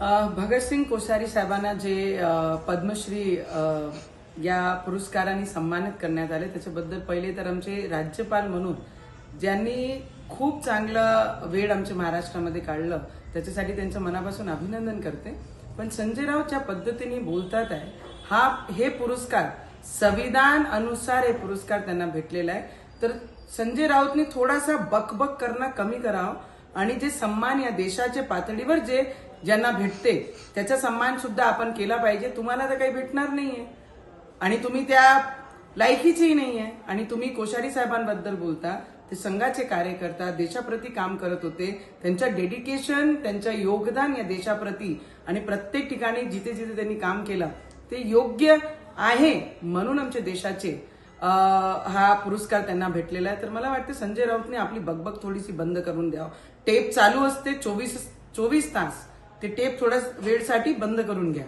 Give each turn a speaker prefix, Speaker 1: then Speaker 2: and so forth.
Speaker 1: भगतसिंग कोश्यारी साहेबांना जे पद्मश्री या पुरस्काराने सन्मानित करण्यात आले त्याच्याबद्दल पहिले तर आमचे राज्यपाल म्हणून ज्यांनी खूप चांगलं वेळ आमच्या महाराष्ट्रामध्ये काढलं त्याच्यासाठी त्यांचं मनापासून अभिनंदन करते. पण संजय राऊतच्या पद्धतीने बोलतात आहे हा हे पुरस्कार संविधान अनुसार हे पुरस्कार त्यांना भेटलेला आहे. तर संजय राऊतने थोडासा बकबक करणं कमी करावं आणि जे सन्मान या देशाच्या पातळीवर जे ज्यांना भेटते त्याचा सन्मान सुद्धा आपण केला पाहिजे. तुम्हाला तर काही भेटणार नाहीये. आणि तुम्ही त्या लायकीचीही नाहीये. आणि तुम्ही कोश्यारी साहेबांबद्दल बोलता ते संघाचे कार्यकर्ता देशाप्रती काम करत होते. त्यांच्या डेडिकेशन त्यांच्या योगदान या देशाप्रती आणि प्रत्येक ठिकाणी जिथे जिथे त्यांनी काम केलं ते योग्य आहे म्हणून आमच्या देशाचे हा पुरस्कार त्यांना भेटलेला आहे. तर मला वाटतं संजय राऊतने आपली बगबग थोडीशी बंद करून द्यावं. टेप चालू असते चोवीस चोवीस तास. ते टेप थोड्या वेळसाठी बंद करून घ्या.